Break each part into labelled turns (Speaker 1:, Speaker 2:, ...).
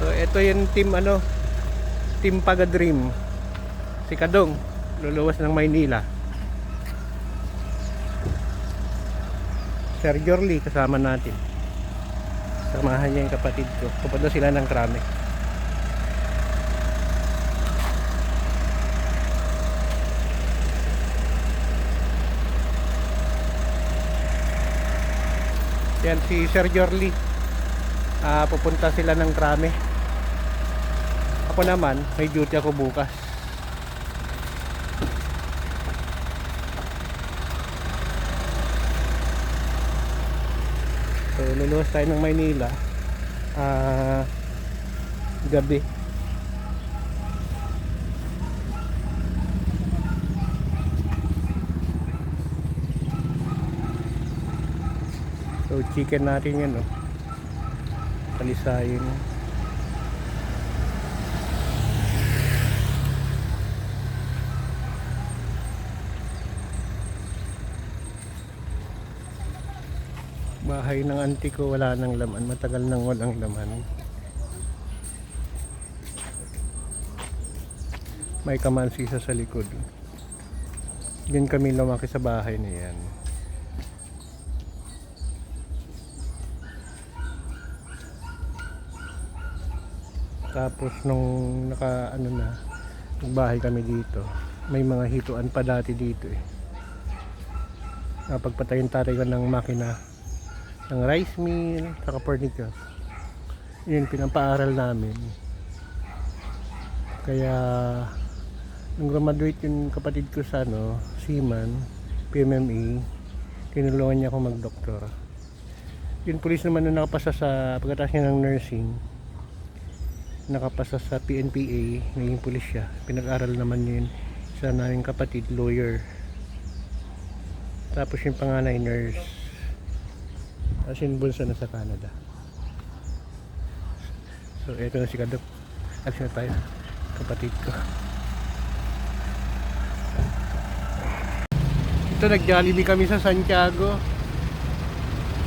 Speaker 1: So ito yung team ano, team Pagadream. Si Kadong, luluwas ng Maynila. Sir Jorly kasama natin. Samahan niya yung kapatid ko. Pupunta sila ng krame. Yan si Sir Jorly. Ah, pupunta sila ng krame. Ako naman, may duty ako bukas. So, luluwas tayo ng Maynila. Ah, gabi. So, chicken natin yan, oh. Kalisayin. Bahay ng auntie ko wala nang laman. Matagal nang walang laman. May kamansisa sa likod. Diyan kami lumaki sa bahay na yan. Tapos nung naka ano na nagbahay kami dito, may mga hituan pa dati dito eh. Napagpatayin tatay ko ng makina ng rice mill, saka furniture. Yun pinapaaral namin. Kaya nung graduate yung kapatid ko sa ano, Seaman, PMME, tinulungan niya ako mag-doktor. Yung police naman nung nakapasa sa pagkatapos niya ng nursing, nakapasa sa PNPA, naging pulis siya. Pinag-aral naman yun sa naming kapatid, lawyer. Tapos yung panganay, nurse. Tapos yung bunso na sa Canada. So, eto na si Kadok. Alis na tayo. Kapatid ko. Ito, nag-Jollibee kami sa Santiago.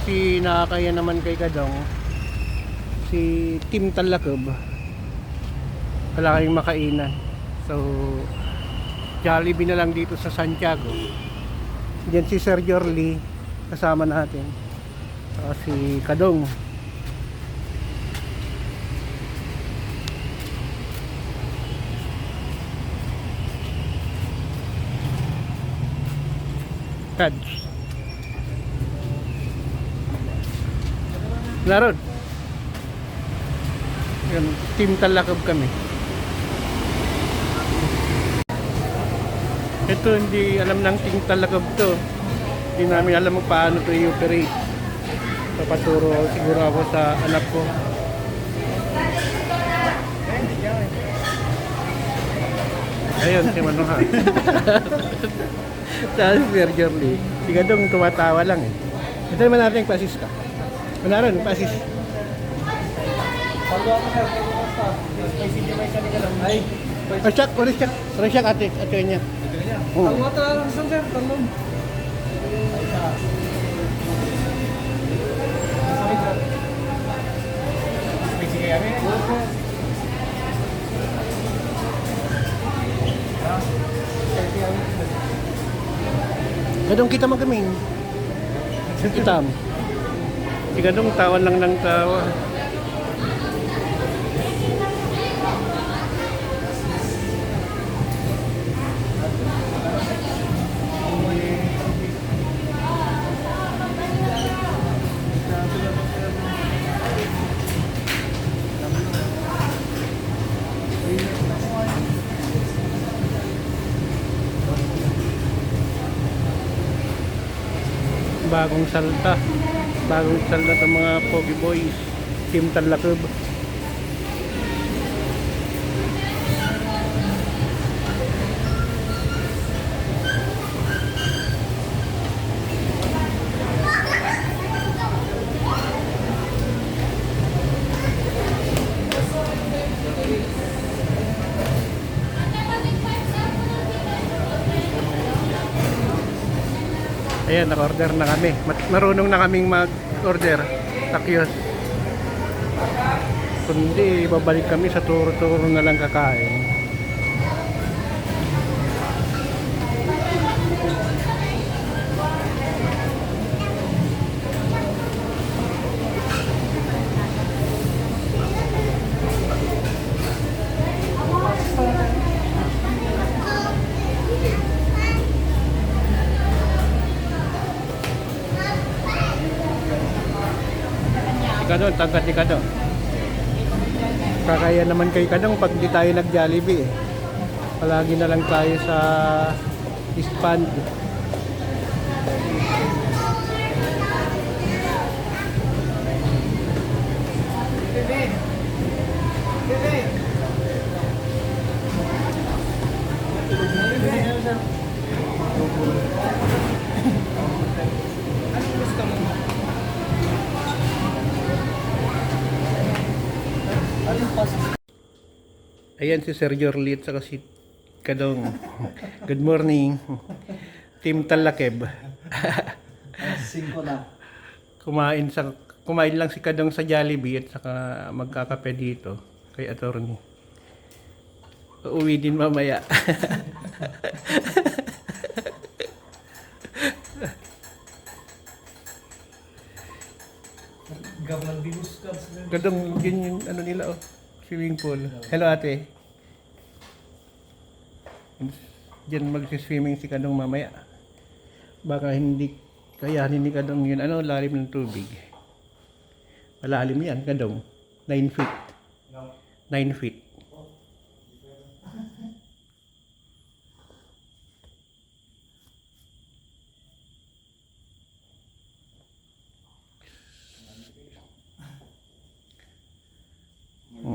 Speaker 1: Si nakakaya naman kay Kadong. Si Tim Talakob wala kayong makainan so Jollibee na lang dito sa Santiago Diyan si Sir Jorly kasama natin Saka si Kadong. Kads Naroon Yan, team talakab kami. Ito hindi alam ng team talakab to. Hindi namin alam paano to i-operate Papaturo siguro ako sa anak ko Ayun, si Manoha Sa Sir Jorly Si Gadong tumatawa lang eh Ito naman natin yung pasis ka Manaron, pasis Ay, oh, check, ulit check. Ulit check ate, ate niya. Oh.
Speaker 2: Ang mata lang sir, talong.
Speaker 1: Gadong kita mo kaming. Kitam. Si Gadong tawa lang ng tawa. Bagong salta bagong salta ng mga Pogi Boys. Team Talakub Ayan, naka-order na kami. Marunong na kaming mag-order sa kiosk. Kundi babalik kami sa turo-turo na lang kakain. Doon, tangkat ika doon. Kakaya naman kay Kadong pag di tayo nag-Jollibee eh. Palagi na lang tayo sa expand. Ayan si Sir Jorlit saka si Kadong. Good morning. Team Talakeb.
Speaker 2: Singko na.
Speaker 1: kumain sa kumain lang si Kadong sa Jollibee at saka magkakape dito kay attorney. Uuwi din mamaya.
Speaker 2: Gamal binus ka.
Speaker 1: Kadong yun yung ano nila oh, swimming pool. Hello ate. Diyan magsiswimming si Kadong mamaya. Baka hindi kayanin ni Kadong yun. Ano lalim ng tubig? Malalim yan, Kadong. 9 feet. 9 feet.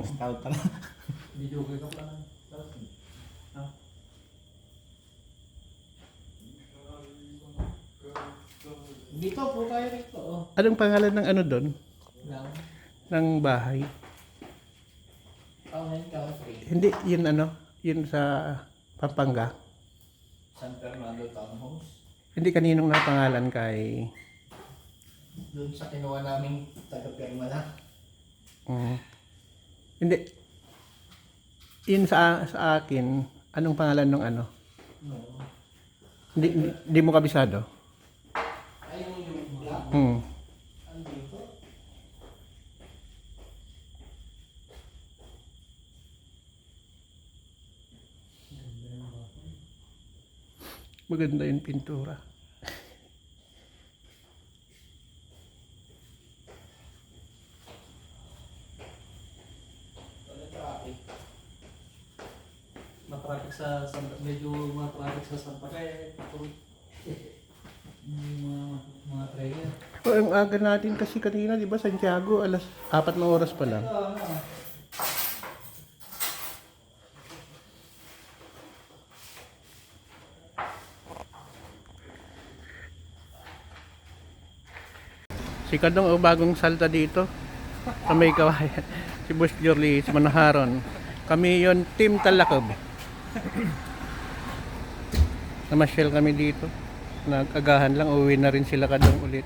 Speaker 2: Stout na. Video ko Dito po tayo rito. Oh.
Speaker 1: Anong pangalan ng ano doon?
Speaker 2: Lang.
Speaker 1: Ng bahay?
Speaker 2: Town and Country.
Speaker 1: Hindi, yun ano? Yun sa Pampanga.
Speaker 2: San Fernando Townhomes.
Speaker 1: Hindi kaninong nga pangalan kay...
Speaker 2: Doon sa kinuha naming taga-pirma na.
Speaker 1: Mm. Hindi. Yun sa, sa akin, anong pangalan ng ano?
Speaker 2: No.
Speaker 1: Hindi, hindi mo kabisado? Hmm.
Speaker 2: Andito.
Speaker 1: Maganda yung pintura.
Speaker 2: Traffic? Matraffic sa medyo matraffic sa Santa Fe. Yung mga mga trailer.
Speaker 1: O, ang aga natin kasi kanina, di ba, Santiago, alas apat na oras pa lang.
Speaker 2: Ito, ano?
Speaker 1: Si Kadong, oh, bagong salta dito. Sa may kawayan. Si Bush Jorli, si Manaharon. Kami yon Team Talakob. Namasyal kami dito. Nag-agahan lang, uwi na rin sila Kadong ulit.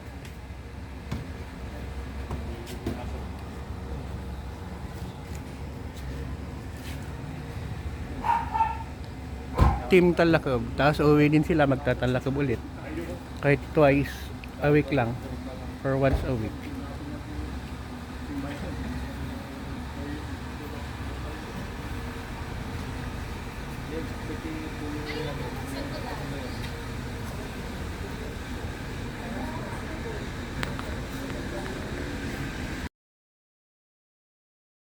Speaker 1: Team Talakob. Tapos uwi din sila, magtatalakob ulit. Kahit twice a week lang. Or once a week.